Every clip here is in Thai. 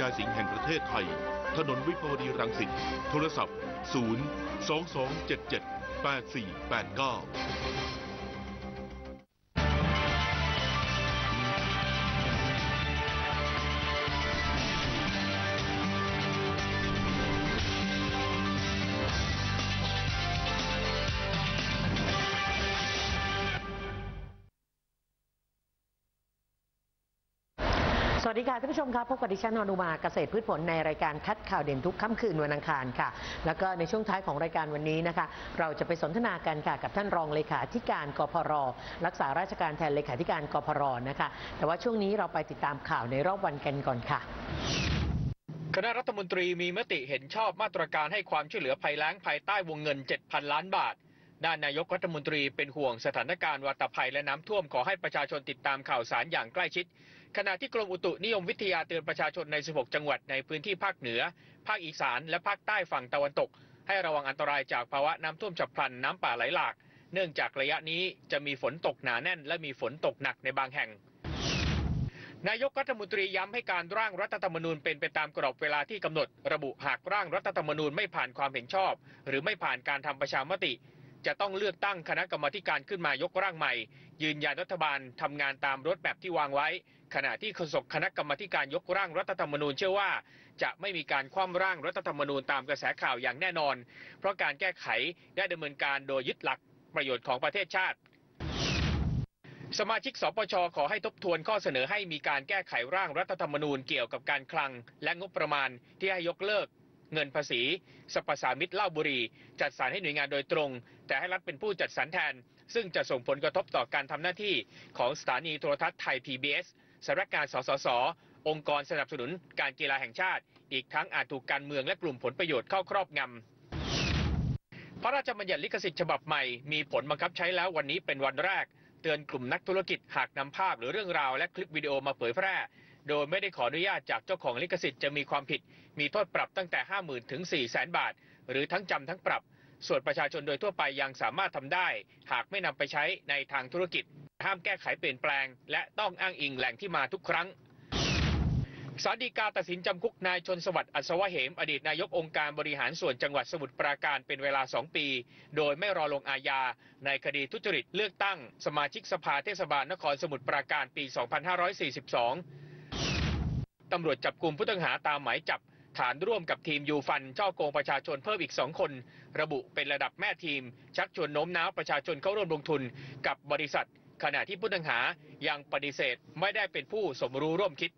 จายสิงห์แห่งประเทศไทย ถนนวิภาวดีรังสิต โทรศัพท์ 0 2 2 7 7 8 4 8 9 วัสดีค่ะท่านผู้ชมครับพบกับดิฉันอนุมาเกษตรพืชผลในรายการคัดข่าวเด่นทุกค่ำคืนวันอังคารค่ะ แล้วก็ในช่วงท้ายของรายการวันนี้นะคะ เราจะไปสนทนากันค่ะกับท่านรองเลขาธิการกพร รักษาราชการแทนเลขาธิการกพรนะคะ แต่ว่าช่วงนี้เราไปติดตามข่าวในรอบวันกันก่อนค่ะคณะรัฐมนตรีมีมติเห็นชอบมาตรการให้ความช่วยเหลือภัยแล้งภายใต้วงเงิน 7,000 ล้านบาท ด้านนายกรัฐมนตรีเป็นห่วงสถานการณ์วัตภัยและน้ำท่วมขอให้ประชาชนติดตามข่าวสารอย่างใกล้ชิด ขณะที่กรมอุตุนิยมวิทยาเตือนประชาชนใน 16 จังหวัดในพื้นที่ภาคเหนือ ภาคอีสานและภาคใต้ฝั่งตะวันตก ให้ระวังอันตรายจากภาวะน้ำท่วมฉับพลันน้ำป่าไหลหลาก เนื่องจากระยะนี้จะมีฝนตกหนาแน่น และมีฝนตกหนักในบางแห่ง นายกรัฐมนตรีย้ำให้การร่างรัฐธรรมนูญเป็นไปตามกรอบเวลาที่กำหนด ระบุหากร่างรัฐธรรมนูญไม่ผ่านความเห็นชอบ หรือไม่ผ่านการทำประชามติจะต้องเลือกตั้งคณะกรรมาธิการขึ้นมายกร่างใหม่ ยืนยันรัฐบาลทำงานตามรถแบบที่วางไว้ ขณะที่โฆษกคณะกรรมการยกร่างรัฐธรรมนูญเชื่อว่าจะไม่มีการคว่ำร่างรัฐธรรมนูญตามกระแสข่าวอย่างแน่นอน เพราะการแก้ไขได้ดำเนินการโดยยึดหลักประโยชน์ของประเทศชาติ สมาชิกสปชขอให้ทบทวนข้อเสนอให้มีการแก้ไขร่างรัฐธรรมนูญเกี่ยวกับการคลัง และงบประมาณที่ให้ยกเลิกเงินภาษีสรรพสามิตรเล้าบุรี จัดสรรให้หน่วยงานโดยตรง แต่ให้รัฐเป็นผู้จัดสรรแทน ซึ่งจะส่งผลกระทบต่อการทำหน้าที่ของสถานีโทรทัศน์ไทย PBS สำนักงานสสส องค์กรสนับสนุนการกีฬาแห่งชาติ อีกทั้งอาจถูกการเมืองและกลุ่มผลประโยชน์เข้าครอบงำพระราชบัญญัติลิขสิทธิ์ฉบับใหม่มีผลบังคับใช้แล้ววันนี้เป็นวันแรก เตือนกลุ่มนักธุรกิจหากนำภาพหรือเรื่องราวและคลิปวิดีโอมาเผยแพร่ โดยไม่ได้ขออนุญาตจากเจ้าของลิขสิทธิ์จะมีความผิด มีโทษปรับตั้งแต่ 50,000ถึง400,000 บาท หรือทั้งจำทั้งปรับ ส่วนประชาชนโดยทั่วไปยังสามารถทำได้ หากไม่นำไปใช้ในทางธุรกิจ ห้ามแก้ไขเปลี่ยนแปลง และต้องอ้างอิงแหล่งที่มาทุกครั้งสารดีกาตัดสินจำคุกนายชนสวัสดิ์อัศวะเหม อดีตนายกองค์การบริหารส่วนจังหวัดสมุทรปราการเป็นเวลา 2 ปี โดยไม่รอลงอาญา ในคดีทุจริตเลือกตั้ง สมาชิกสภาเทศบาลนครสมุทรปราการปี 2542 ตำรวจจับกลุ่มผู้ต้องหาตามหมายจับ ฐานร่วมกับทีมยูฟันเจ้าโกงประชาชนเพิ่มอีก2คน ระบุเป็นระดับแม่ทีม ชักชวนโน้มน้าวประชาชนเข้าร่วมลงทุนกับบริษัท ขณะที่ผู้ต้องหายังปฏิเสธไม่ได้เป็นผู้สมรู้ร่วมคิด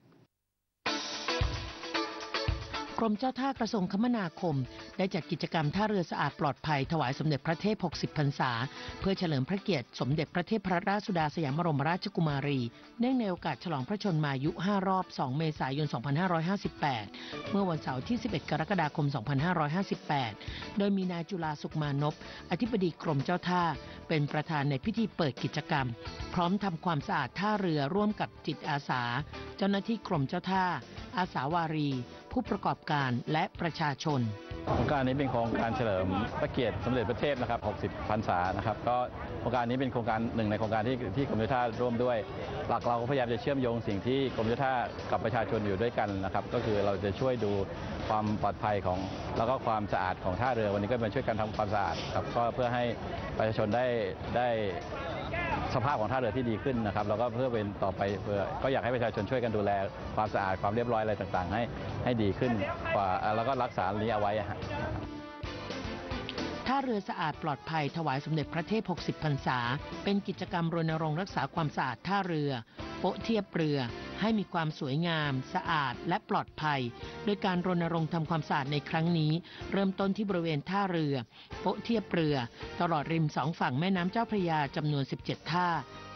กรมเจ้าท่ากระทรวงคมนาคม ได้จัดกิจกรรมท่าเรือสะอาดปลอดภัยถวายสมเด็จพระเทพ 60 พรรษา เพื่อเฉลิมพระเกียรติสมเด็จพระเทพรราชสุดาสยามบรมราชกุมารี เนื่องในโอกาสฉลองพระชนมายุ 5 รอบ 2 เมษายน 2558 เมื่อวันเสาร์ที่ 11 กรกฎาคม 2558 โดยมีนายจุฬาสุขมานพ อธิบดีกรมเจ้าท่า เป็นประธานในพิธีเปิดกิจกรรม พร้อมทำความสะอาดท่าเรือร่วมกับจิตอาสา เจ้าหน้าที่กรมเจ้าท่า อาสาวารี ผู้ประกอบการและประชาชนโครงการนี้เป็นโครงการเฉลิมพระเกียรติสมเด็จพระเทพนะครับ 60 พรรษานะครับ ก็โครงการนี้เป็นโครงการหนึ่งในโครงการที่ที่กรมเจ้าท่าร่วมด้วย หลักเราก็พยายามจะเชื่อมโยงสิ่งที่กรมเจ้าท่ากับประชาชนอยู่ด้วยกันนะครับ ก็คือเราจะช่วยดูความปลอดภัยของแล้วก็ความสะอาดของท่าเรือ วันนี้ก็มาช่วยกันทำความสะอาดครับ ก็เพื่อให้ประชาชนได้ได้ สภาพของท่าเรือที่ดีขึ้นนะครับแล้วก็เพื่อเป็นต่อไปเพื่อก็อยากให้ประชาชนช่วยกันดูแลความสะอาดความเรียบร้อยอะไรต่างๆ ให้ให้ดีขึ้นกว่าแล้วก็รักษาอันนี้เอาไว้อะฮะ ท่าเรือสะอาดปลอดภัยถวายสมเด็จพระเทพ 60 พรรษา เป็นกิจกรรมรณรงค์รักษาความสะอาดท่าเรือ โป๊ะเทียบเรือ ให้มีความสวยงาม สะอาดและปลอดภัย โดยการรณรงค์ทำความสะอาดในครั้งนี้ เริ่มต้นที่บริเวณท่าเรือ โป๊ะเทียบเรือ ตลอดริมสองฝั่งแม่น้ำเจ้าพระยาจำนวน 17 ท่า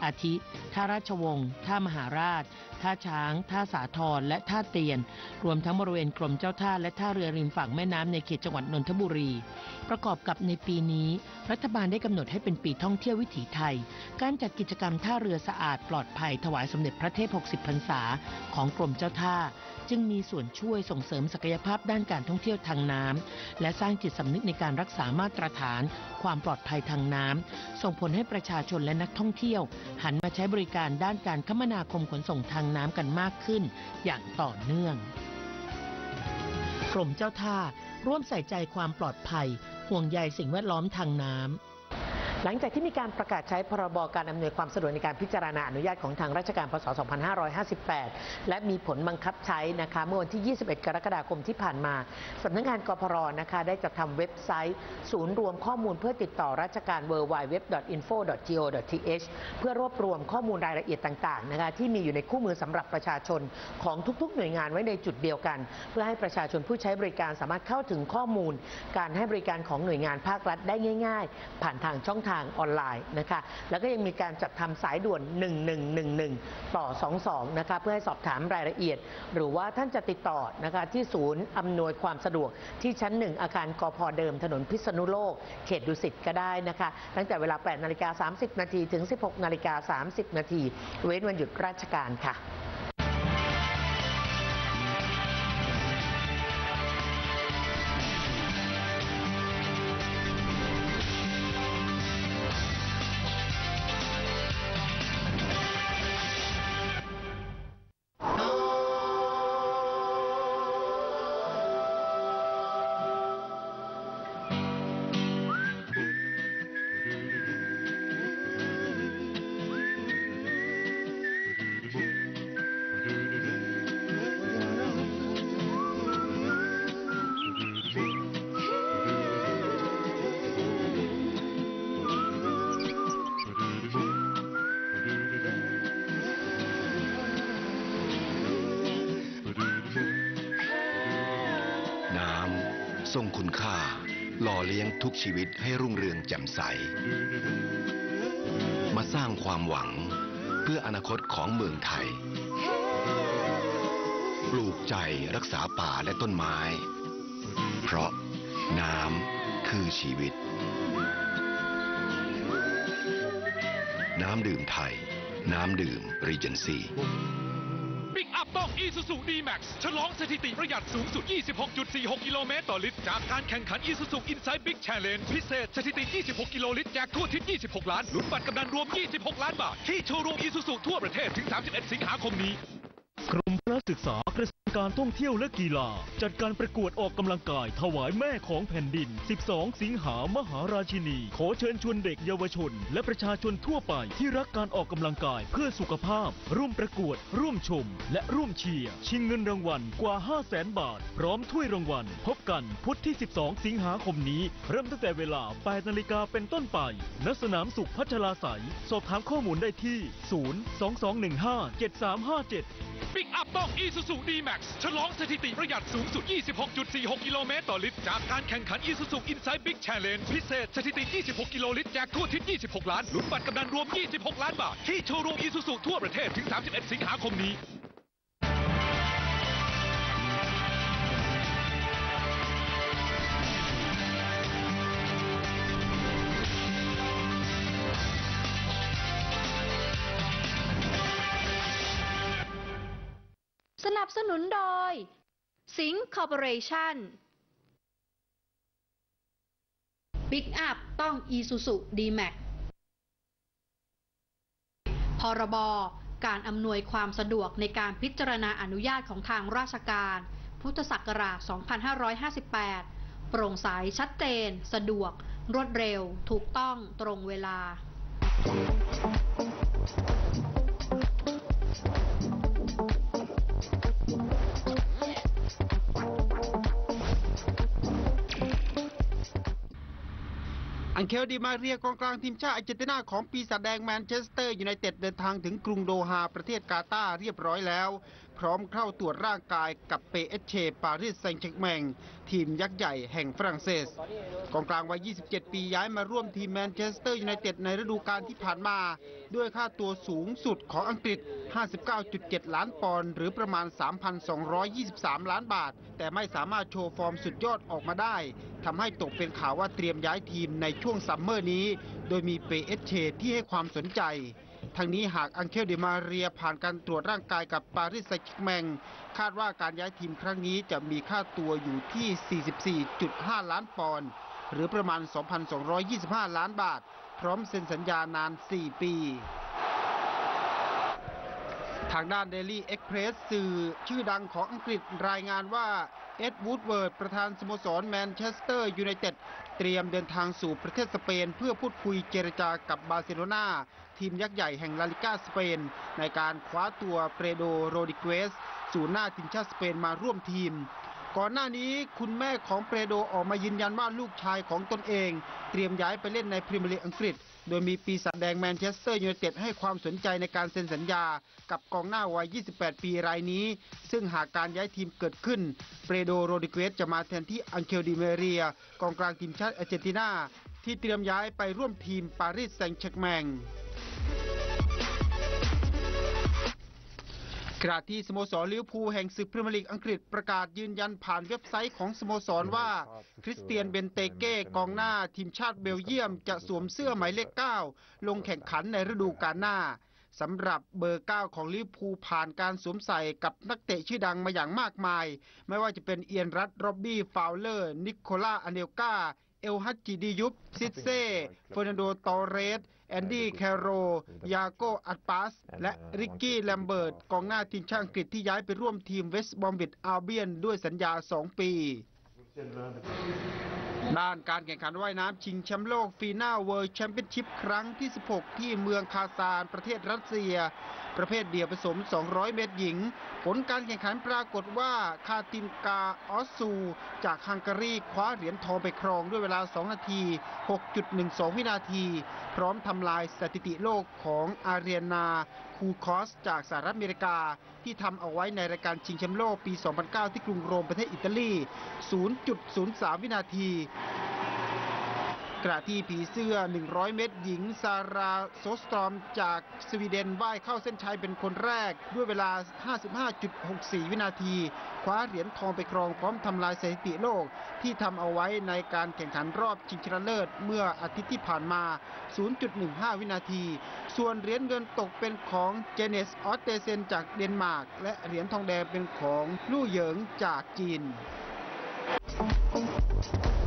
อาทิ ท่าราชวงศ์ ท่ามหาราช ท่าช้าง ท่าสาทรและท่าเตียน รวมทั้งบริเวณกรมเจ้าท่าและท่าเรือริมฝั่งแม่น้ำในเขตจังหวัดนนทบุรี ประกอบกับในปีนี้ รัฐบาลได้กำหนดให้เป็นปีท่องเที่ยววิถีไทย การจัดกิจกรรมท่าเรือสะอาดปลอดภัยถวายสมเด็จพระเทพ 60 พรรษา ของกรมเจ้าท่า จึงมีส่วนช่วยส่งเสริมศักยภาพด้านการท่องเที่ยวทางน้ำและสร้างจิตสำนึกในการรักษามาตรฐาน ความปลอดภัยทางน้ำส่งผลให้ประชาชนและนักท่องเที่ยว หันมาใช้บริการด้านการคมนาคมขนส่งทางน้ำกันมากขึ้นอย่างต่อเนื่อง กรมเจ้าท่าร่วมใส่ใจความปลอดภัย ห่วงใยสิ่งแวดล้อมทางน้ำ หลังจากที่มีการประกาศใช้พรบการอำนวยความสะดวกในการพิจารณาอนุญาตของทางราชการ พศ 2558 และมีผลบังคับใช้นะคะเมื่อวันที่ 21 กรกฎาคมที่ผ่านมาสำนักงานกพรนะคะได้จัดทำเว็บไซต์ ศูนย์รวมข้อมูลเพื่อติดต่อราชการ www.info.go.th เพื่อรวบรวมข้อมูลรายละเอียดต่างๆนะคะที่มีอยู่ในคู่มือสำหรับประชาชนของทุกๆ หน่วยงานไว้ในจุดเดียวกัน เพื่อให้ประชาชนผู้ใช้บริการสามารถเข้าถึงข้อมูล การให้บริการของหน่วยงานภาครัฐได้ง่าย ๆ ผ่านทางช่องทางางออนไลน์นะคะแล้วก็ยังมีการจัดทำสายด่วน 1111 ต่อ 22 นะคะเพื่อให้สอบถามรายละเอียด หรือว่าท่านจะติดต่อนะคะที่ศูนย์อำนวยความสะดวกที่ชั้น 1 อาคารกพเดิมถนนพิษณุโลก เขตดุสิตก็ได้นะคะ ตั้งแต่เวลา 8 นาฬิกา 30 นาทีถึง 16 นาฬิกา 30 นาที เว้นวันหยุดราชการค่ะ ล่อเลี้ยงทุกชีวิตให้รุ่งเรืองแจ่มใส มาสร้างความหวังเพื่ออนาคตของเมืองไทย ปลูกใจรักษาป่าและต้นไม้ เพราะน้ำคือชีวิต น้ำดื่มไทย น้ำดื่มรีเจนซี่ ปิกอัพต้องอีซูซูดีแม็กซ์ฉลองสถิติประหยัดสูงสุด 26.46 กิโลเมตรต่อลิตร จากการแข่งขันอีซูซูอินไซด์บิ๊กแชร์เลนพิเศษ สถิติ 26 กิโลลิตรแจกทั่วทิศ 26 ล้านลุ้นบัตรกำนันรวม 26 ล้านบาท ที่โชว์รูมอีซูซูทั่วประเทศถึง 31 สิงหาคมนี้กรมพระศึกษากระทรวง การท่องเที่ยวและกีฬา จัดการประกวดออกกำลังกายถวายแม่ของแผ่นดิน 12 สิงหามหาราชินี ขอเชิญชวนเด็กเยาวชน และประชาชนทั่วไปที่รักการออกกำลังกายเพื่อสุขภาพ ร่วมประกวด ร่วมชม และร่วมเชียร์ชิงเงินรางวัลกว่า 5 0 0แสนบาท พร้อมถ้วยรางวัล พบกันพุธที่ 12 สิงหาคมนี้ เริ่มตั้งแต่เวลา 8 นาฬิกาเป็นต้นไปณสนามสุขพัชราไสยสอบถามข้อมูลได้ที่ 0 2215 7357 ปิกอัพต้อง Isuzu D-Max ฉลองสถิติประหยัดสูงสุด 26.46 กิโลเมตรต่อลิตร จากการแข่งขัน Isuzu Inside Big Challenge พิเศษ สถิติ 26 กิโลลิตรแจกทั่วทิศ 26 ล้านลุ้นบัตรกำนันรวม 26 ล้านบาท ที่โชว์รูม Isuzu ทั่วประเทศถึง 31 สิงหาคมนี้ สนับสนุนโดย สิงคอร์ปอเรชั่นบิ๊กอัพต้อง Isuzu D-Max พรบ การอำนวยความสะดวกในการพิจารณาอนุญาตของทางราชการ พุทธศักราช 2558 โปร่งใสชัดเจน สะดวก รวดเร็ว ถูกต้องตรงเวลา อังเคลดีมาเรียกองกลางทีมชาติอาร์เจนตินาของปีศาจแดงแมนเชสเตอร์ยูไนเต็ดเดินทางถึงกรุงโดฮาประเทศกาตาร์เรียบร้อยแล้ว พร้อมเข้าตรวจร่างกายกับเปเอเชปารีสแซงต์แชร์กแมง ทีมยักษ์ใหญ่แห่งฝรั่งเศส กองกลางวัย 27 ปีย้ายมาร่วมทีมแมนเชสเตอร์ยูไนเต็ดในฤดูกาลที่ผ่านมา ด้วยค่าตัวสูงสุดของอังกฤษ 59.7 ล้านปอนด์หรือประมาณ 3,223 ล้านบาท แต่ไม่สามารถโชว์ฟอร์มสุดยอดออกมาได้ทำให้ตกเป็นข่าวว่าเตรียมย้ายทีมในช่วงซัมเมอร์นี้ โดยมีเปเอเชที่ให้ความสนใจ ทั้งนี้หากอังเคลเดมาเรียผ่านการตรวจร่างกายกับปารีสแซงต์แชร์กแมงคาดว่าการย้ายทีมครั้งนี้จะมีค่าตัวอยู่ที่ 44.5 ล้านปอนด์หรือประมาณ 2,225 ล้านบาท พร้อมเซ็นสัญญานาน 4 ปี ทางด้าน Daily Express สื่อชื่อดังของอังกฤษรายงานว่าเปเอ็ดวูดเวิร์ดประธานสโมสรแมนเชสเตอร์ยูไนเต็ด เตรียมเดินทางสู่ประเทศสเปน เพื่อพูดคุยเจรจากับบาร์เซโลนาทีมยักษ์ใหญ่แห่งลาลิก้าสเปน ในการคว้าตัวเปโดโรดิเกสสู่หน้าทีมชาติสเปนมาร่วมทีม ก่อนหน้านี้คุณแม่ของเปโดออกมายืนยันว่าลูกชายของตนเอง เตรียมย้ายไปเล่นในพรีเมียร์ลีกอังกฤษ โดยมีปีศาจแดงแมนเชสเตอร์ยูไนเต็ดให้ความสนใจในการเซ็นสัญญา กับกองหน้าวัย 28 ปีรายนี้ ซึ่งหากการย้ายทีมเกิดขึ้น เปโดโรดิเกสจะมาแทนที่อังเคลดิเมเรีย กองกลางทีมชาติอาร์เจนตินาที่เตรียมย้ายไปร่วมทีมปารีสแซงต์แชร์กแมง ขณะที่สโมสรลิเวอร์พูลแห่งศึกพรีเมียร์ลีกอังกฤษประกาศยืนยันผ่านเว็บไซต์ของสโมสรว่า คริสเตียนเบนเตเก้กองหน้าทีมชาติเบลเยียมจะสวมเสื้อหมายเลข 9 ลงแข่งขันในฤดูกาลหน้าสำหรับเบอร์ 9 ของลิเวอร์พูลผ่านการสวมใส่กับนักเตะชื่อดังมาอย่างมากมาย ไม่ว่าจะเป็นเอียนรัตร็อบบี้ ฟาวเลอร์ นิโคล่าอเนลกา เอลฮัจจิดิยุปซิเซ่เฟอร์นันโดตอเรส แอนดี้แคโร ยาโกอัตปาส และริกกี้แลมเบิร์ตกองหน้าทีมชาติอังกฤษที่ย้ายไปร่วมทีมเวสต์บอมบิดอัลเบียนด้วยสัญญา 2 ปี ด้านการแข่งขันว่ายน้ำชิงแชมป์โลกฟีน่าเวิลด์แชมเปี้ยนชิพครั้งที่ 16 ที่เมืองคาซานประเทศรัสเซีย ประเภทเดี่ยวผสม 200 เมตรหญิง ผลการแข่งขันปรากฏว่าคาตินกาออสซู จากฮังการีคว้าเหรียญทองไปครองด้วยเวลา 2 นาที 6.12 วินาที พร้อมทำลายสถิติโลกของอาเรียนา คูคอสจากสหรัฐอเมริกา ที่ทำเอาไว้ในรายการชิงแชมป์โลกปี 2009 ที่กรุงโรมประเทศอิตาลี 0.03 วินาที ขณะที่ผีเสื้อ 100 เมตร หญิง ซาราโซสตรอมจากสวีเดนว่ายเข้าเส้นชัยเป็นคนแรก ด้วยเวลา 55.64 วินาที คว้าเหรียญทองไปครองพร้อมทำลายสถิติโลกที่ทำเอาไว้ในการแข่งขันรอบชิงชนะเลิศ เมื่ออาทิตย์ที่ผ่านมา 0.15 วินาที ส่วนเหรียญเงินตกเป็นของเจเนสออสเตเซนจากเดนมาร์ก และเหรียญทองแดงเป็นของลู่เหยิงจากจีนทิ้ง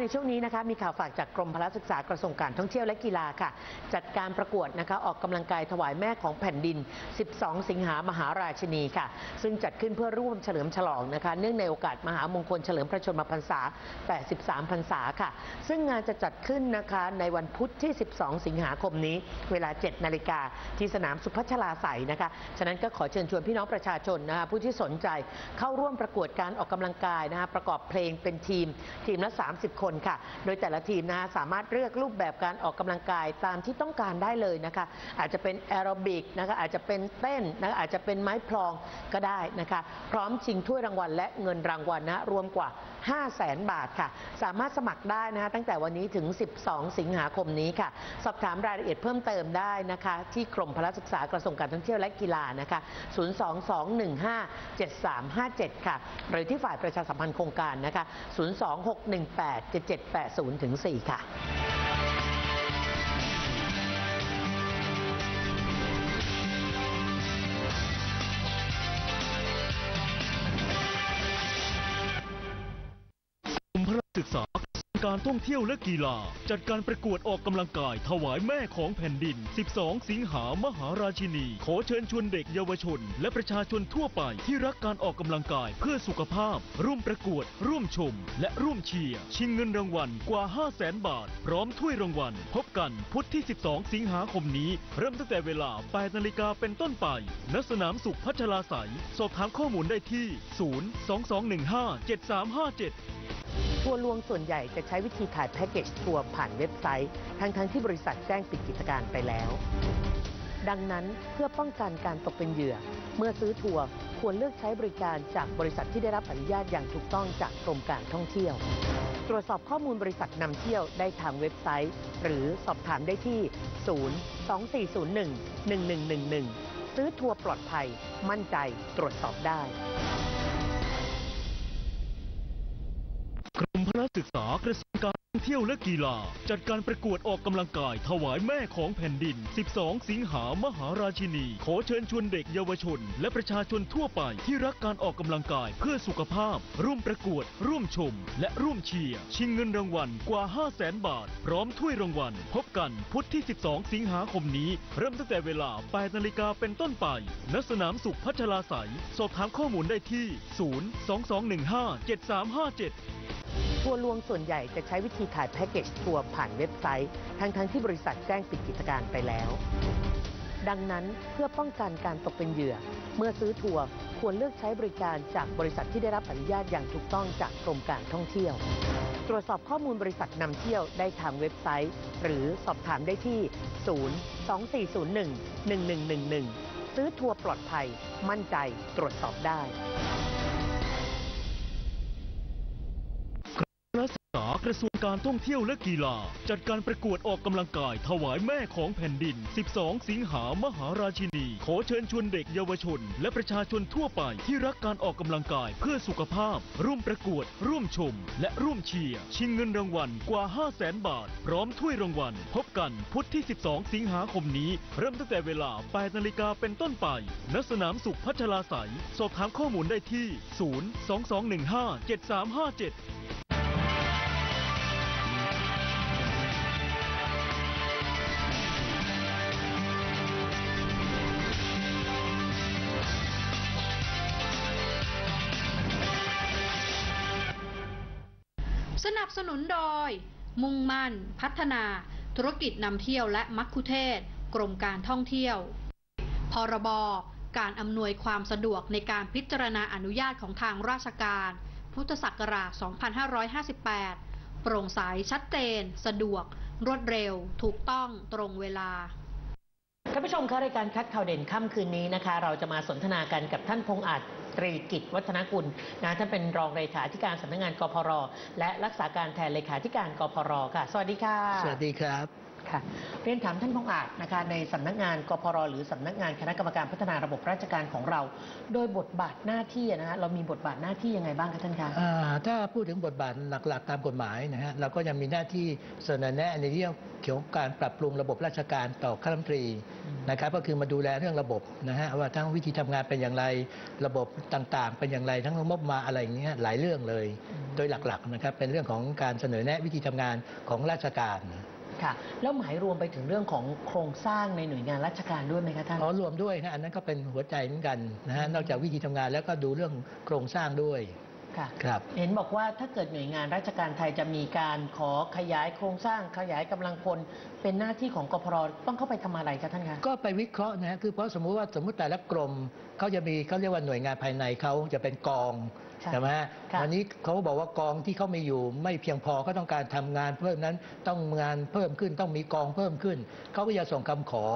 ในช่วงนี้นะคะมีข่าวฝากจากกรมพละศึกษากระทรวงการท่องเที่ยวและกีฬาค่ะ จัดการประกวดนะคะออกกำลังกายถวายแม่ของแผ่นดิน 12 สิงหามหาราชินีค่ะ ซึ่งจัดขึ้นเพื่อร่วมเฉลิมฉลองนะคะ เนื่องในโอกาสมหามงคลเฉลิมพระชนมพรรษา 83 พรรษาค่ะ ซึ่งงานจะจัดขึ้นนะคะในวันพุธที่ 12 สิงหาคมนี้ เวลา 7 นาฬิกาที่สนามสุพัชลาใสนะคะ ฉะนั้นก็ขอเชิญชวนพี่น้องประชาชนนะคะผู้ที่สนใจเข้าร่วมประกวดการออกกำลังกายนะคะประกอบเพลงเป็นทีมทีมละ 30 คนค่ะ โดยแต่ละทีมนะคะสามารถเลือกรูปแบบการออกกำลังกายตามที่ต้องการได้เลยนะคะ อาจจะเป็นแอโรบิกนะคะอาจจะเป็นเต้นนะคะอาจจะเป็นไม้พลองก็ได้นะคะ พร้อมชิงถ้วยรางวัลและเงินรางวัลนะรวมกว่า5 0 0แสนบาทค่ะ สามารถสมัครได้นะคะตั้งแต่วันนี้ถึง 12 สิงหาคมนี้ค่ะ สอบถามรายละเอียดเพิ่มเติมได้นะคะ ที่กรมพละศึกษากระทรวงการท่องเที่ยวและกีฬานะคะ 022157357 ค่ะ หรือที่ฝ่ายประชาสัมพันธ์โครงการนะคะ 026187780ถึง4ค่ะ ศึกษาการท่องเที่ยวและกีฬา จัดการประกวดออกกำลังกายถวายแม่ของแผ่นดิน 12 สิงหามหาราชินี ขอเชิญชวนเด็กเยาวชน และประชาชนทั่วไปที่รักการออกกำลังกายเพื่อสุขภาพ ร่วมประกวด ร่วมชม และร่วมเชียร์ชิงเงินรางวัลกว่า 5 0 0แสนบาท พร้อมถ้วยรางวัล พบกันพุธที่ 12 สิงหาคมนี้ เริ่มตั้งแต่เวลา 8 นาฬิกาเป็นต้นไปณสนามสุขพัชลาใสยสอบถามข้อมูลได้ที่ 022157357 ทัวร์ลวงส่วนใหญ่จะใช้วิธีขายแพ็กเกจทัวร์ผ่านเว็บไซต์ ทั้งๆทที่บริษัทแจ้งปิดกิจการไปแล้ว ดังนั้นเพื่อป้องกันการตกเป็นเหยื่อ เมื่อซื้อทัวร์ควรเลือกใช้บริการจากบริษัทที่ได้รับอนุญาตอย่างถูกต้องจากกรมการท่องเที่ยว ตรวจสอบข้อมูลบริษัทนำเที่ยวได้ทางเว็บไซต์ หรือสอบถามได้ที่ 0 2401 1111 ซื้อทัวร์ปลอดภัย มั่นใจตรวจสอบได้ กรมพระศึกษากระทรวงการท่องเที่ยวและกีฬา จัดการประกวดออกกำลังกายถวายแม่ของแผ่นดิน 12 สิงหามหาราชินี ขอเชิญชวนเด็กเยาวชน และประชาชนทั่วไปที่รักการออกกำลังกายเพื่อสุขภาพ ร่วมประกวด ร่วมชม และร่วมเชียร์ ชิงเงินรางวัลกว่า 5 0 0แสนบาท พร้อมถ้วยรางวัล พบกันพุธที่ 12 สิงหาคมนี้ เริ่มตั้งแต่เวลา 8 นาฬิกาเป็นต้นไปณสนามสุขพัชราไสยสอบถามข้อมูลได้ที่ 02215 7357 ทัวร์ลวงส่วนใหญ่จะใช้วิธีขายแพ็กเกจทัวร์ผ่านเว็บไซต์ ทั้งๆทที่บริษัทแจ้งปิดกิจการไปแล้ว ดังนั้นเพื่อป้องกันการตกเป็นเหยื่อ เมื่อซื้อทัวร์ควรเลือกใช้บริการจากบริษัทที่ได้รับอนุญาตอย่างถูกต้องจากกรมการท่องเที่ยว ตรวจสอบข้อมูลบริษัทนำเที่ยวได้ทางเว็บไซต์ หรือสอบถามได้ที่ 0 2401 1111 ซื้อทัวร์ปลอดภัย มั่นใจตรวจสอบได้ กษากระทรวงการท่องเที่ยวและกีฬา จัดการประกวดออกกำลังกายถวายแม่ของแผ่นดิน 12 สิงหามหาราชินี ขอเชิญชวนเด็กเยาวชน และประชาชนทั่วไปที่รักการออกกำลังกายเพื่อสุขภาพ ร่วมประกวด ร่วมชม และร่วมเชียร์ชิงเงินรางวัลกว่า 5 0 0แสนบาท พร้อมถ้วยรางวัล พบกันพุธที่ 12 สิงหาคมนี้ เริ่มตั้งแต่เวลา 8 นาฬิกาเป็นต้นไปณสนามสุขพัชราไสยสอบถามข้อมูลได้ที่ 022157357 สนับสนุนโดย มุ่งมั่น พัฒนา ธุรกิจนำเที่ยวและมัคคุเทศกรมการท่องเที่ยว พรบ การอำนวยความสะดวกในการพิจารณาอนุญาตของทางราชการ พุทธศักราช 2558 โปร่งใสชัดเจน สะดวก รวดเร็ว ถูกต้องตรงเวลาท่านผู้ชมคะรายการคัดข่าวเด่นค่ำคืนนี้นะคะ เราจะมาสนทนากันกับท่านพงอาจ ตรีกิจวัฒนกุลนะท่านเป็นรองเลขาธิการสำนักงานกพรและรักษาการแทนเลขาธิการกพรค่ะ สวัสดีค่ะ สวัสดีครับ ค่ะเรียนถามท่านพงษ์อาจนะคะในสำนักงานกพรหรือสำนักงานคณะกรรมการพัฒนาระบบราชการของเรา โดยบทบาทหน้าที่นะฮะเรามีบทบาทหน้าที่ยังไงบ้างคะท่านคะอ่าถ้าพูดถึงบทบาทหลักๆตามกฎหมายนะฮะเราก็ยังมีหน้าที่เสนอแนะในเรื่องเกี่ยวกับการปรับปรุงระบบราชการต่อข้าราชการตรีนะครับก็คือมาดูแลเรื่องระบบนะฮะว่าทั้งวิธีทำงานเป็นอย่างไรระบบต่างๆ เป็นอย่างไรทั้งงบมาอะไรอย่างเงี้ยหลายเรื่องเลย โดยหลักๆนะครับเป็นเรื่องของการเสนอแนะวิธีทำงานของราชการ ค่ะ แล้วหมายรวมไปถึงเรื่องของโครงสร้างในหน่วยงานราชการด้วยไหมคะท่านอ๋อรวมด้วยนะอันนั้นก็เป็นหัวใจเหมือนกันนะฮะนอกจากวิธีทำงานแล้วก็ดูเรื่องโครงสร้างด้วยค่ะครับเห็นบอกว่าถ้าเกิดหน่วยงานราชการไทยจะมีการขอขยายโครงสร้างขยายกำลังพลเป็นหน้าที่ของกพรต้องเข้าไปทำอะไรคะท่านคะก็ไปวิเคราะห์นะฮะคือเพราะสมมุติว่าสมมติแต่ละกรมเขาจะมีเขาเรียกว่าหน่วยงานภายในเขาจะเป็นกอง ใช่ใช่ไหมฮะค่ะวันนี้เขาก็บอกว่ากองที่เขามีอยู่ไม่เพียงพอเขาต้องการทำงานเพิ่มนั้นต้องงานเพิ่มขึ้นต้องมีกองเพิ่มขึ้น เขาก็จะส่งคำขอ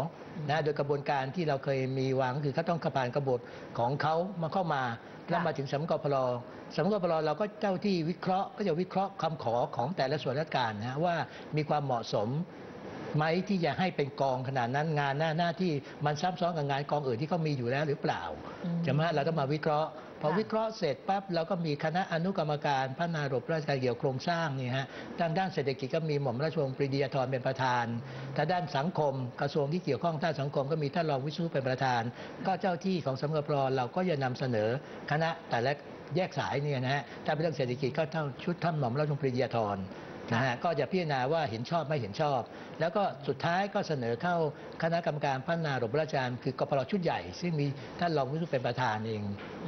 นะโดยกระบวนการที่เราเคยมีวางก็คือเขาต้องผ่านกระบวนของเขามาเข้ามาแล้วมาถึงสำนักงานกพลสำนักงานกพลเราก็เจ้าที่วิเคราะห์ก็จะวิเคราะห์คำขอของแต่ละส่วนราชการนะฮะว่ามีความเหมาะสมไหมที่จะให้เป็นกองขนาดนั้นงานหน้าหน้าที่มันซับซ้อนกับงานกองอื่นที่เขามีอยู่แล้วหรือเปล่าอืมใช่ไหมเราก็มาวิเคราะห์ พอค่ะวิเคราะห์เสร็จปั๊บเราก็มีคณะอนุกรรมการพัฒนาระบบราชการเกี่ยวกับโครงสร้างนี่ฮะด้านด้านเศรษฐกิจก็มีหม่อมราชวงศ์ปรีดียาธรเป็นประธานถ้าด้านสังคมกระทรวงที่เกี่ยวข้องด้านสังคมก็มีท่านรองวิศนุเป็นประธาน ก็เจ้าที่ของสำนักงานปลเราก็จะนำเสนอคณะแต่ละแยกสายเนี่ยนะฮะถ้าเป็นเรื่องเศรษฐกิจก็เท่าชุดท่านหม่อมราชวงศ์ปรีดียาธร นะฮะก็จะพิจารณาว่าเห็นชอบไม่เห็นชอบ แล้วก็สุดท้ายก็เสนอเข้าคณะกรรมการพัฒนาระบบราชการคือกปรชุดใหญ่ ซึ่งมีท่านรองวิศนุเป็นประธานเอง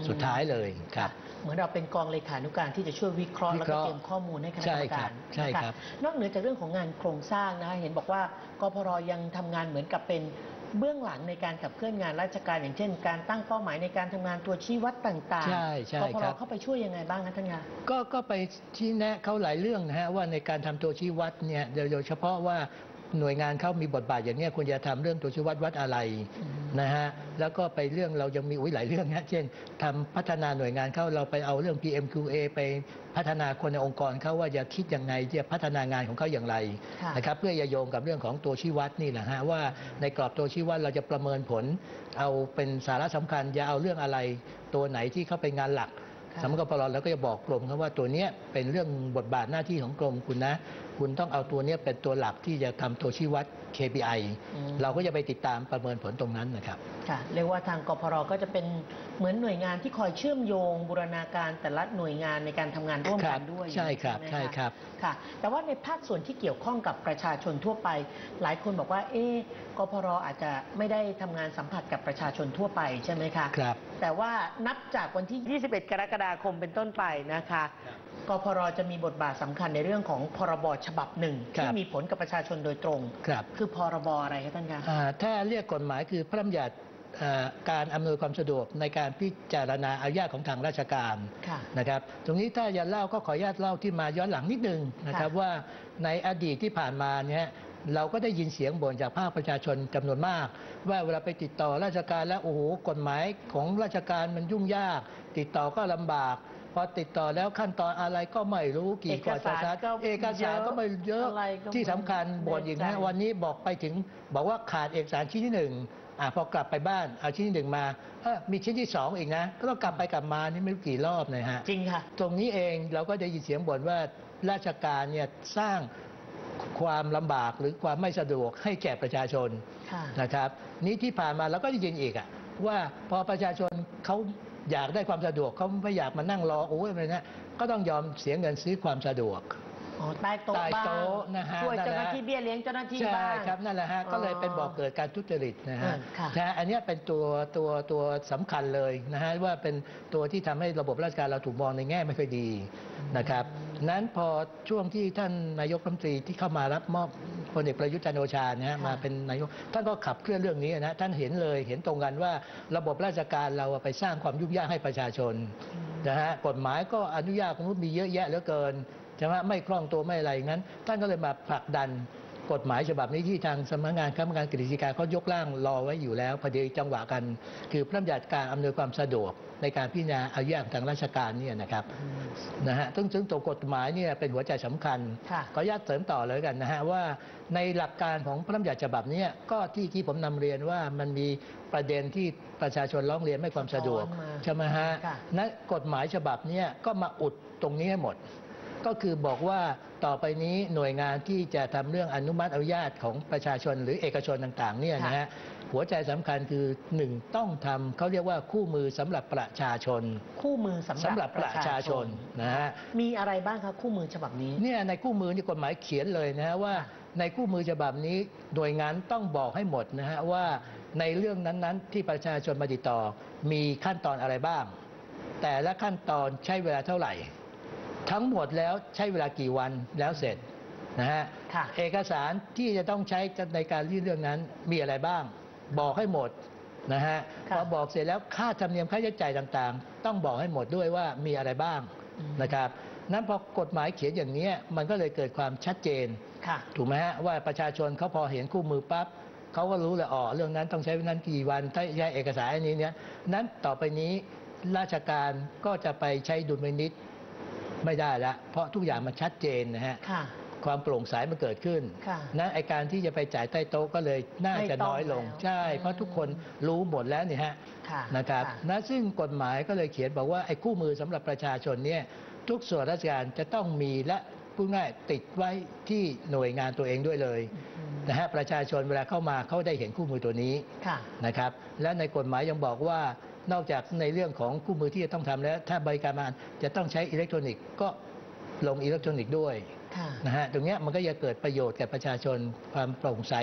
สุดท้ายเลยครับเหมือนเราเป็นกองเลขานุการที่จะช่วยวิเคราะห์วิแล้วเคก็ราะห์เตรียมข้อมูลให้คณะกใช่รรมครัการบใช่นะะครับนอกเหนือจากเรื่องของงานโครงสร้างนะเห็นบอกว่ากพรยังทำงานเหมือนกับเป็น เบื้องหลังในการขับเคลื่อนงานราชการอย่างเช่น การตั้งเป้าหมายในการทำงานตัวชี้วัดต่างๆใช่ใช่กพครรับเข้าไปช่วยยังไงบ้างคะท่านคะก็ก็ไปชี้แนะเขาหลายเรื่องนะฮะว่าในการทำตัวชี้วัดเนี่ยโดยโดยเฉพาะว่า หน่วยงานเขามีบทบาทอย่างเนี้ยควรจะทำเรื่องตัวชี้วัดวัดอะไรนะฮะแล้วก็ไปเรื่องเรายังมีอุ้ยหลายเรื่องนะเช่นทำพัฒนาหน่วยงานเขาเราไปเอาเรื่อง PMQA ไปพัฒนาคนในองค์กรเขาว่าจะคิดยังไงจะพัฒนางานของเขาอย่างไรค่ะนะครับเพื่อจะโยงกับเรื่องของตัวชี้วัดนี่แหละฮะว่าในกรอบตัวชี้วัดเราจะประเมินผล เอาเป็นสาระสำคัญจะเอาเรื่องอะไร ตัวไหนที่เขาเป็นงานหลักค่ะ สำนักกพรเราก็จะบอกกรมครับว่าตัวเนี้ยเป็นเรื่องบทบาทหน้าที่ของกรมคุณนะ คุณต้องเอาตัวเนี้ยเป็นตัวหลักที่จะทำตัวชี้วัด KPI อืมเราก็จะไปติดตามประเมินผลตรงนั้นนะครับค่ะเรียกว่าทางกพรก็จะเป็นเหมือนหน่วยงานที่คอยเชื่อมโยงบูรณาการแต่ละหน่วยงานในการทำงานร่วมครักับนด้วยใช่ครับไหมะใช่ครับค่ะ แต่ว่าในภาคส่วนที่เกี่ยวข้องกับประชาชนทั่วไป หลายคนบอกว่าเอ๊ะกพรอาจจะไม่ได้ทำงานสัมผัสกับประชาชนทั่วไปใช่ไหมคะครับ แต่ว่านับจากวันที่ 21 กรกฎาคมเป็นต้นไปนะคะกพรจะมีบทบาทสำคัญในเรื่องของพรบฉบับหนึ่งครับที่มีผลกับประชาชนโดยตรงครับคือพรบอะไรคะท่านคะ อ่าถ้าเรียกกฎหมายคือพระราชบัญญัติอ่าการอำนวยความสะดวกในการพิจารณาอนุญาตของทางราชการค่ะ นะครับ ตรงนี้ถ้าจะเล่าก็ขออนุญาตเล่าที่มาย้อนหลังนิดนึงนะครับค่ะว่าในอดีตที่ผ่านมาเนี่ย เราก็ได้ยินเสียงบ่นจากภาคประชาชนจำนวนมาก ว่าเวลาไปติดต่อราชการแล้วโอ้โหกฎหมายของราชการมันยุ่งยาก ติดต่อก็ลำบากพอติดต่อแล้วขั้นตอนอะไรก็ไม่รู้กี่กว่าจะเอกสารก็เอกสารก็ไม่เยอะอะไรก็ไม่ที่สำคัญบ่นอีกแน่นะใจวันนี้บอกไปถึง บอกว่าขาดเอกสารชิ้นที่หนึ่งอะพอกลับไปบ้านเอาชิ้นที่หนึ่งมาเอ้อมีชิ้นที่สองอีกนะ ก็ต้องกลับไปกลับมานี่ไม่รู้กี่รอบเลยฮะจริงค่ะ ตรงนี้เองเราก็ได้ยินเสียงบ่นว่าราชการเนี่ยสร้าง ความลำบากหรือความไม่สะดวกให้แก่ประชาชนค่ะนะครับ นี้ที่ผ่านมาเราก็ได้ยินอีกอะว่าพอประชาชนเขาอยากได้ความสะดวกเขาไม่อยากมานั่งรอโอ้ยอะไรนะก็ต้องยอมเสียเงินซื้อความสะดวกอ๋อใต้โต๊ะใต้บ้างโต๊ะนะฮะช่วยนั่นแหละเจ้าหน้าที่เบี้ยเลี้ยงเจ้าหน้าที่ใช่บ้างครับนั่นแหละฮะก็เลยเป็นบอกเกิดการทุจริตนะฮะเออค่ะนะฮะอันเนี้ยเป็นตัวตัวตัวสำคัญเลยนะฮะว่าเป็นตัวที่ทำให้ระบบราชการเราถูกมองในแง่ไม่ค่อยดีนะครับ นั้นพอช่วงที่ท่านนายกรัฐมนตรีที่เข้ามารับมอบพลเอกประยุทธ์จันทร์โอชานะฮะค่ะมาเป็นนายกท่านก็ขับเคลื่อนเรื่องนี้นะท่านเห็นเลยเห็นตรงกันว่าระบบราชการเราไปสร้างความยุ่งยากให้ประชาชนนะฮะกฎหมายก็อนุญาตของนู้นมีเยอะแยะเหลือเกินใช่ไหมไม่คล่องตัวไม่อะไรงั้น ท่านก็เลยมาผลักดัน กฎหมายฉบับนี้ที่ทางสำนักงานคณะกรรมการกฤษฎีกาเขายกร่างรอไว้อยู่แล้วพอดีจังหวะกัน คือพระราชบัญญัติการอำนวยความสะดวกในการพิจารณาอนุญาตทางราชการเนี่ยนะครับนะฮะซึ่งซึ่งตัวกฎหมายเนี่ยเป็นหัวใจสำคัญค่ะขออนุญาตเสริมต่อเลยกันนะฮะว่าในหลักการของพระราชบัญญัติฉบับเนี้ก็ที่ที่ผมนำเรียนว่ามันมีประเด็นที่ประชาชนร้องเรียนไม่ความสะดวกสะท้อนมาใช่ไหมฮะค่ะนั้นกฎหมายฉบับเนี้ก็มาอุดตรงนี้ให้หมด ก็คือบอกว่าต่อไปนี้หน่วยงานที่จะทำเรื่องอนุมัติอนุญาตของประชาชนหรือเอกชนต่างๆเนี่ยนะฮะหัวใจสำคัญคือหนึ่งต้องทำเขาเรียกว่าคู่มือสำหรับประชาชน คู่มือสำสำหรับประชาชนนะฮะมีอะไรบ้างคะคู่มือฉบับนี้เนี่ยในคู่มือนี่กฎหมายเขียนเลยนะฮะว่าในคู่มือฉบับนี้หน่วยงานต้องบอกให้หมดนะฮะว่าในเรื่องนั้นๆ ที่ประชาชนมาติดต่อ มีขั้นตอนอะไรบ้าง แต่ละขั้นตอนใช้เวลาเท่าไหร่ ทั้งหมดแล้วใช้เวลากี่วันแล้วเสร็จนะฮะค่ะเอกสารที่จะต้องใช้ในการยื่นเรื่องนั้นมีอะไรบ้าง บอกให้หมดนะฮะค่ะพอบอกเสร็จแล้วค่าธรรมเนียมค่าใช้จ่ายต่างๆ ต้องบอกให้หมดด้วยว่ามีอะไรบ้างนะครับนั้นพอกฎหมายเขียนอย่างนี้มันก็เลยเกิดความชัดเจนค่ะถูกไหมฮะว่าประชาชนเขาพอเห็นคู่มือปั๊บเขาก็รู้เลยอ๋อเรื่องนั้นต้องใช้เวลากี่วันถ้าใช้เอกสารอันนี้เนี่ยนั้นต่อไปนี้ราชการก็จะไปใช้ดุลพินิษ ไม่ได้ละเพราะทุกอย่างมันชัดเจนนะฮะค่ะ ความโปร่งใสมันเกิดขึ้นค่ะนั้นไอการที่จะไปจ่ายใต้โต๊ะก็เลยน่าจะไม่ต้องน้อยลงแล้วใช่ เพราะทุกคนรู้หมดแล้วนี่ฮะค่ะนะครับค่ะ นะซึ่งกฎหมายก็เลยเขียนบอกว่าไอ้คู่มือสำหรับประชาชนเนี่ยทุกส่วนราชการจะต้องมีและพูดง่ายติดไว้ที่หน่วยงานตัวเองด้วยเลยนะฮะประชาชนเวลาเข้ามาเขาได้เห็นคู่มือตัวนี้ ค่ะ นะครับและในกฎหมายยังบอกว่า นอกจากในเรื่องของคู่มือที่จะต้องทำแล้ว ถ้าบริการมาจะต้องใช้อิเล็กทรอนิกส์ก็ลงอิเล็กทรอนิกส์ด้วยค่ะนะฮะตรงเนี้ยมันก็จะเกิดประโยชน์แก่ประชาชนความโปร่งใส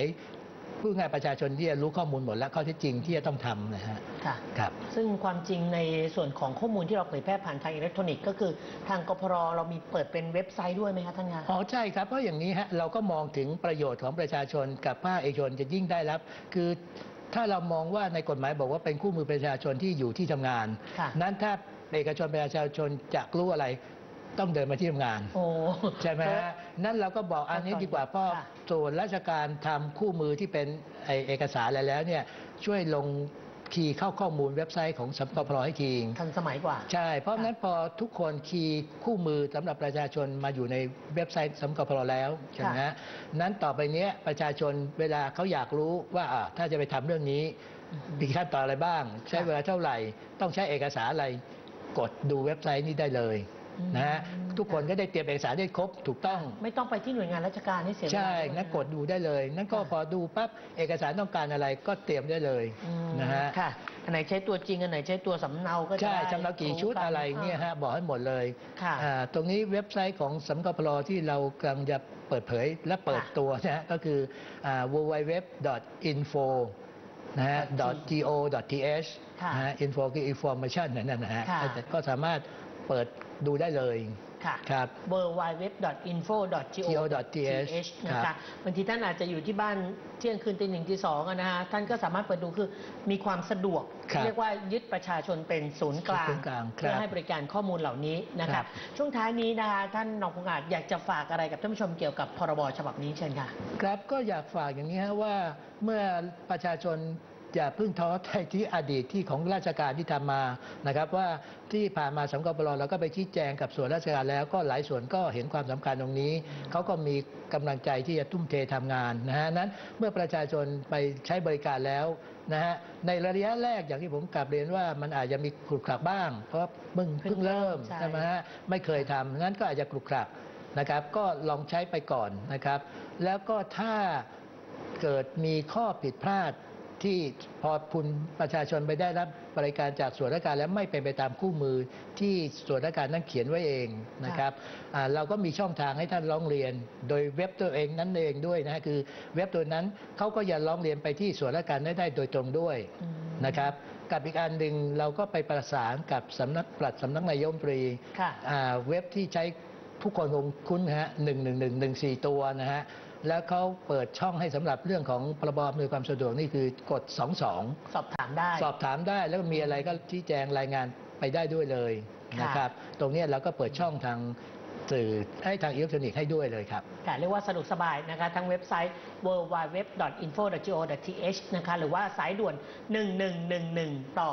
พูดง่ายประชาชนที่จะรู้ข้อมูลหมดและข้อเท็จจริงที่จะต้องทำนะฮะค่ะครับ ซึ่งความจริงในส่วนของข้อมูลที่เราเผยแพร่ผ่านทางอิเล็กทรอนิกส์ก็คือทางกพรเรามีเปิดเป็นเว็บไซต์ด้วยไหมคะท่านคะอ๋อใช่ครับเพราะอย่างนี้ฮะเราก็มองถึงประโยชน์ของประชาชนกับภาคเอกชนจะยิ่งได้รับ คือ ถ้าเรามองว่าในกฎหมายบอกว่าเป็นคู่มือประชาชนที่อยู่ที่ทำงานค่ะนั้นถ้าเอกชนประชาชนจะรู้อะไรต้องเดินมาที่ทำงานโอ้ใช่ไหมฮะนั่นเราก็บอกอันนี้ดีกว่าเพราะค่ะส่วนราชการทำคู่มือที่เป็นไอ้เอกสารอะไรแล้วเนี่ยช่วยลง คีย์เข้าข้อมูลเว็บไซต์ของสำกพรให้ทีงทันสมัยกว่า ใช่ เพราะฉะนั้นพอทุกคนคีย์คู่มือสำหรับประชาชนมาอยู่ในเว็บไซต์สำกพรแล้วใช่ไหมฮะนั้นต่อไปเนี้ยประชาชนเวลาเขาอยากรู้ว่าอะถ้าจะไปทำเรื่องนี้มีขั้นตอนอะไรบ้าง ใช้เวลาเท่าไหร่ ต้องใช้เอกสารอะไร กดดูเว็บไซต์นี้ได้เลยอืม นะฮะทุกคนก็ได้เตรียมเอกสารได้ครบถูกต้อง ไม่ต้องไปที่หน่วยงานราชการให้เสียเวลาใช่ไหมงั้นกดดูได้เลย นั่นก็ค่ะพอดูปั๊บเอกสารต้องการอะไรก็เตรียมได้เลยอืมนะฮะค่ะอันไหนใช้ตัวจริงอันไหนใช้ตัวสำเนาก็จะใช่ได้จำเรากี่ชุดกันอะไรเนี่ยฮะบอกให้หมดเลยค่ะอ่าตรงนี้เว็บไซต์ของสำกพลที่เรากำลังจะเปิดเผยและเปิดค่ะตัวนะฮะก็คืออ่า www.info นะฮะ .go.th ค่ะนะฮะ info คือ information นั่นนะฮะค่ะก็สามารถเปิด ดูได้เลยค่ะครับ w w w i n f o g o t h นะครัคะบบางทีท่านอาจจะอยู่ที่บ้านเที่ยงคืนตีหนึ่งตีสองอะนะฮะท่านก็สามารถเปิดดูคือมีความสะดวกครับเรียกว่ายึดประชาชนเป็นศูนย์กลางศูนย์กลางครับเพื่อให้บริการข้อมูลเหล่านี้นะครัคะบช่วงท้ายนี้นะคะท่านรองผู้อาจอยากจะฝากอะไรกับท่านผู้ชมเกี่ยวกับพรบฉบับนี้เชิญค่ะ ครับก็อยากฝากอย่างนี้ฮะว่าเมื่อประชาชน อย่าเพิ่งท้อใจที่อดีตที่ของราชการที่ทำมานะครับ ว่าที่ผ่านมาสำกปรเราก็ไปชี้แจงกับส่วนราชการแล้ว ก็หลายส่วนก็เห็นความสำคัญตรงนี้เขาก็มีกำลังใจที่จะทุ่มเททำงานนะฮะนั้นเมื่อประชาชนไปใช้บริการแล้วนะฮะในระยะแรกอย่างที่ผมกลับเรียนว่ามันอาจจะมีขรุขระบ้าง เพราะว่าเพิ่งเพิ่งเริ่มใช่ใช่ไหมฮะไม่เคยทำนั้นก็อาจจะขรุขระนะครับ ก็ลองใช้ไปก่อนนะครับ แล้วก็ถ้าเกิดมีข้อผิดพลาด ที่พอคุณประชาชนไปได้รับบริการจากส่วนราชการแล้วไม่เป็นไปตามคู่มือที่ส่วนราชการนั้นเขียนไว้เองนะครับอ่าเราก็มีช่องทางให้ท่านร้องเรียน โดยเว็บตัวเองนั้นเองด้วยนะฮะคือเว็บตัวนั้นเขาก็อย่าร้องเรียนไปที่ส่วนราชการได้ได้โดยตรงด้วยอืมนะครับกับอีกอันหนึ่งเราก็ไปประสานกับสำนักปลัดสำนักนายกรัฐมนตรีค่ะอ่าเว็บที่ใช้ทุกคนคงคุ้นนะฮะหนึ่งหนึ่งหนึ่งหนึ่งสี่ตัวนะฮะ แล้วเขาเปิดช่องให้สำหรับเรื่องของพรบอำนวยความสะดวกนี่คือกด22 สอบถามได้ สอบถามได้แล้วก็มีอะไรก็ชี้แจงรายงานไปได้ด้วยเลยค่ะนะครับ ตรงเนี้ยเราก็เปิดช่องทางสื่อให้ทางอิเล็กทรอนิกส์ให้ด้วยเลยครับค่ะเรียกว่าสะดวกสบายนะคะทั้งเว็บไซต์ www.info.go.th นะคะหรือว่าสายด่วน 1111 ต่อ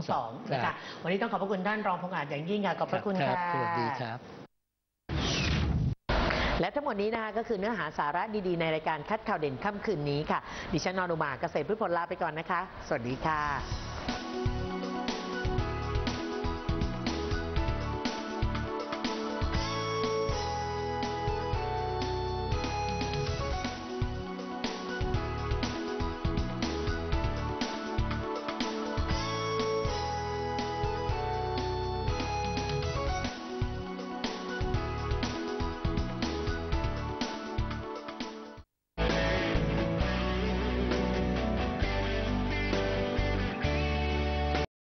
22 นะครัคะบวันนี้ต้องขอบพระคุณท่านรองพงอาจอย่างยิ่งค่ะขอบพระคุณรัค่ะบสวัสดีครับ และทั้งหมดนี้นะคะก็คือเนื้อหาสาระดีๆ ในรายการคัดข่าวเด่นค่ำคืนนี้ค่ะ ดิฉันนอนุมาเกษตรพืชผลลาไปก่อนนะคะ สวัสดีค่ะ